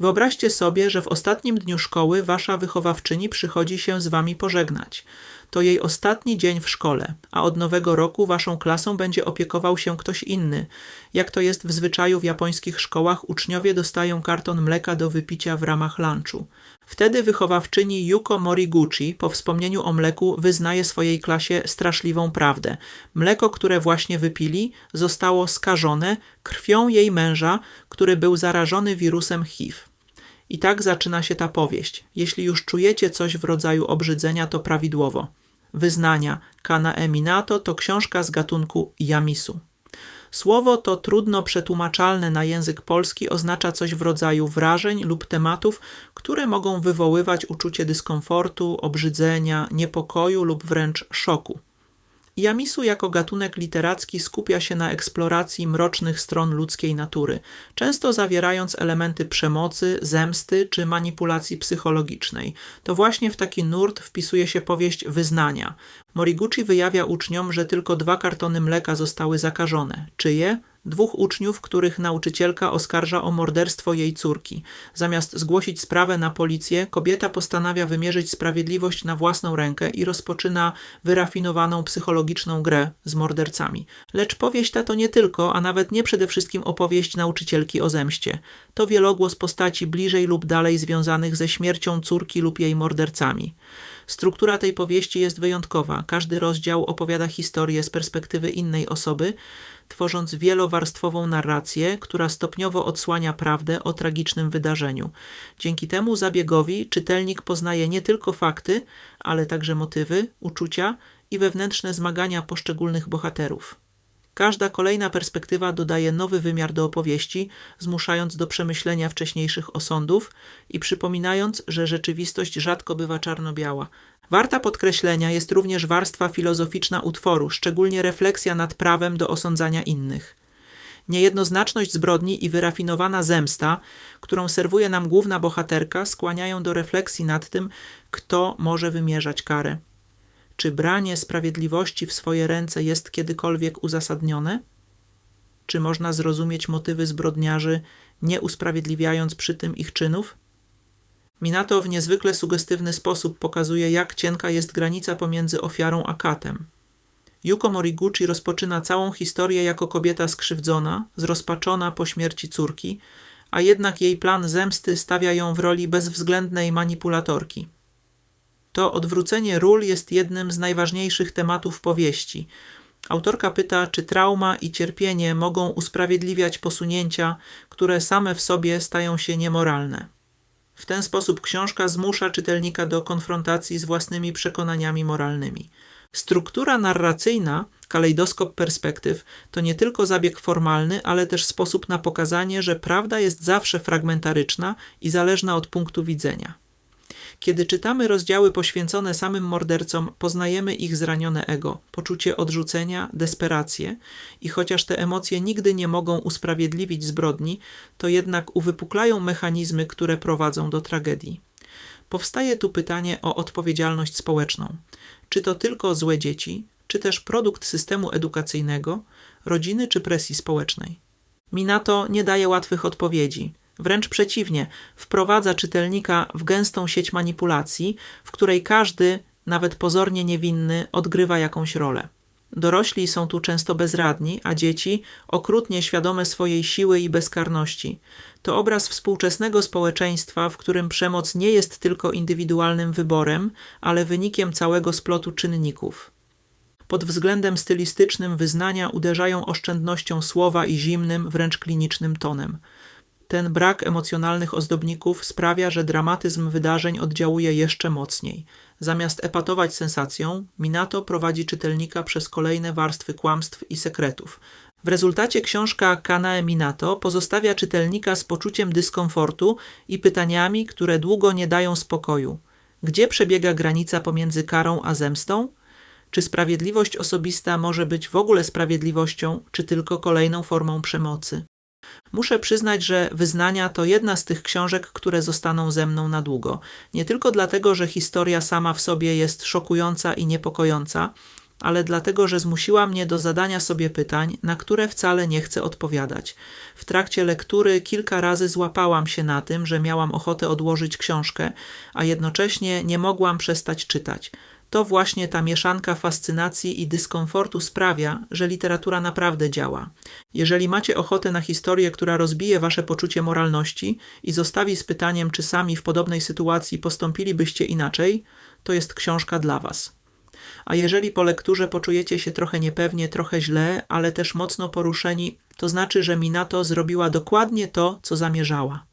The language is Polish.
Wyobraźcie sobie, że w ostatnim dniu szkoły wasza wychowawczyni przychodzi się z wami pożegnać. To jej ostatni dzień w szkole, a od nowego roku waszą klasą będzie opiekował się ktoś inny. Jak to jest w zwyczaju w japońskich szkołach, uczniowie dostają karton mleka do wypicia w ramach lunchu. Wtedy wychowawczyni Yuko Moriguchi po wspomnieniu o mleku wyznaje swojej klasie straszliwą prawdę. Mleko, które właśnie wypili, zostało skażone krwią jej męża, który był zarażony wirusem HIV. I tak zaczyna się ta powieść. Jeśli już czujecie coś w rodzaju obrzydzenia, to prawidłowo. Wyznania Kana Eminato to książka z gatunku Yamisu. Słowo to trudno przetłumaczalne na język polski oznacza coś w rodzaju wrażeń lub tematów, które mogą wywoływać uczucie dyskomfortu, obrzydzenia, niepokoju lub wręcz szoku. Yamisu jako gatunek literacki skupia się na eksploracji mrocznych stron ludzkiej natury, często zawierając elementy przemocy, zemsty czy manipulacji psychologicznej. To właśnie w taki nurt wpisuje się powieść Wyznania. Moriguchi wyjawia uczniom, że tylko dwa kartony mleka zostały zakażone. Czyje? Dwóch uczniów, których nauczycielka oskarża o morderstwo jej córki. Zamiast zgłosić sprawę na policję, kobieta postanawia wymierzyć sprawiedliwość na własną rękę i rozpoczyna wyrafinowaną psychologiczną grę z mordercami. Lecz powieść ta to nie tylko, a nawet nie przede wszystkim opowieść nauczycielki o zemście. To wielogłos postaci bliżej lub dalej związanych ze śmiercią córki lub jej mordercami. Struktura tej powieści jest wyjątkowa. Każdy rozdział opowiada historię z perspektywy innej osoby, tworząc wielowarstwową narrację, która stopniowo odsłania prawdę o tragicznym wydarzeniu. Dzięki temu zabiegowi czytelnik poznaje nie tylko fakty, ale także motywy, uczucia i wewnętrzne zmagania poszczególnych bohaterów. Każda kolejna perspektywa dodaje nowy wymiar do opowieści, zmuszając do przemyślenia wcześniejszych osądów i przypominając, że rzeczywistość rzadko bywa czarno-biała. Warta podkreślenia jest również warstwa filozoficzna utworu, szczególnie refleksja nad prawem do osądzania innych. Niejednoznaczność zbrodni i wyrafinowana zemsta, którą serwuje nam główna bohaterka, skłaniają do refleksji nad tym, kto może wymierzać karę. Czy branie sprawiedliwości w swoje ręce jest kiedykolwiek uzasadnione? Czy można zrozumieć motywy zbrodniarzy, nie usprawiedliwiając przy tym ich czynów? Minato w niezwykle sugestywny sposób pokazuje, jak cienka jest granica pomiędzy ofiarą a katem. Yuko Moriguchi rozpoczyna całą historię jako kobieta skrzywdzona, zrozpaczona po śmierci córki, a jednak jej plan zemsty stawia ją w roli bezwzględnej manipulatorki. To odwrócenie ról jest jednym z najważniejszych tematów powieści. Autorka pyta, czy trauma i cierpienie mogą usprawiedliwiać posunięcia, które same w sobie stają się niemoralne. W ten sposób książka zmusza czytelnika do konfrontacji z własnymi przekonaniami moralnymi. Struktura narracyjna, kalejdoskop perspektyw, to nie tylko zabieg formalny, ale też sposób na pokazanie, że prawda jest zawsze fragmentaryczna i zależna od punktu widzenia. Kiedy czytamy rozdziały poświęcone samym mordercom, poznajemy ich zranione ego, poczucie odrzucenia, desperację i chociaż te emocje nigdy nie mogą usprawiedliwić zbrodni, to jednak uwypuklają mechanizmy, które prowadzą do tragedii. Powstaje tu pytanie o odpowiedzialność społeczną. Czy to tylko złe dzieci, czy też produkt systemu edukacyjnego, rodziny czy presji społecznej? Minato nie daje łatwych odpowiedzi. Wręcz przeciwnie, wprowadza czytelnika w gęstą sieć manipulacji, w której każdy, nawet pozornie niewinny, odgrywa jakąś rolę. Dorośli są tu często bezradni, a dzieci okrutnie świadome swojej siły i bezkarności. To obraz współczesnego społeczeństwa, w którym przemoc nie jest tylko indywidualnym wyborem, ale wynikiem całego splotu czynników. Pod względem stylistycznym wyznania uderzają oszczędnością słowa i zimnym, wręcz klinicznym tonem. Ten brak emocjonalnych ozdobników sprawia, że dramatyzm wydarzeń oddziałuje jeszcze mocniej. Zamiast epatować sensacją, Minato prowadzi czytelnika przez kolejne warstwy kłamstw i sekretów. W rezultacie książka Kanae Minato pozostawia czytelnika z poczuciem dyskomfortu i pytaniami, które długo nie dają spokoju. Gdzie przebiega granica pomiędzy karą a zemstą? Czy sprawiedliwość osobista może być w ogóle sprawiedliwością, czy tylko kolejną formą przemocy? Muszę przyznać, że Wyznania to jedna z tych książek, które zostaną ze mną na długo. Nie tylko dlatego, że historia sama w sobie jest szokująca i niepokojąca, ale dlatego, że zmusiła mnie do zadania sobie pytań, na które wcale nie chcę odpowiadać. W trakcie lektury kilka razy złapałam się na tym, że miałam ochotę odłożyć książkę, a jednocześnie nie mogłam przestać czytać. To właśnie ta mieszanka fascynacji i dyskomfortu sprawia, że literatura naprawdę działa. Jeżeli macie ochotę na historię, która rozbije wasze poczucie moralności i zostawi z pytaniem, czy sami w podobnej sytuacji postąpilibyście inaczej, to jest książka dla was. A jeżeli po lekturze poczujecie się trochę niepewnie, trochę źle, ale też mocno poruszeni, to znaczy, że Minato zrobiła dokładnie to, co zamierzała.